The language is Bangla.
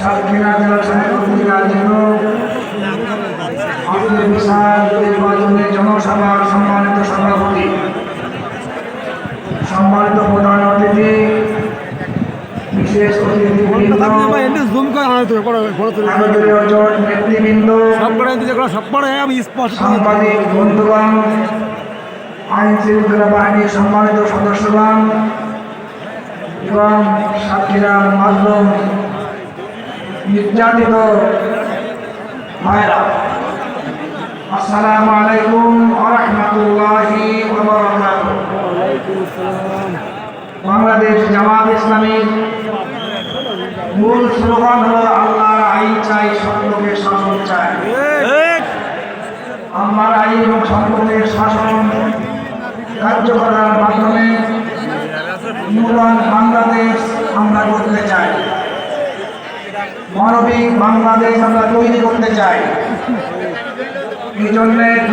সাতক্ষীরা জেলা বিশাল নির্বাচনের জনসভার সম্মানিত সভাপতি সম্মানিত প্রধান অতিথি বিশেষ সাংবাদিক বন্ধুগণ আইন শৃঙ্খলা বাহিনীর সম্মানিত সদস্যগণ এবং সাথীরা মাধ্যম নির্যাতিত ভাইরা আসসালামু আলাইকুম বাংলাদেশ জামাত ইসলামীর মূল স্লোগান হলো, আল্লাহর আইন চাই সত্যকে শাসন চাই। আমার আইন এবং সম্পদের শাসন কার্য করার মাধ্যমে নূতন বাংলাদেশ আমরা করতে চাই মানবিক বাংলাদেশ আমরা তৈরি করতে চাই। এই জন্যে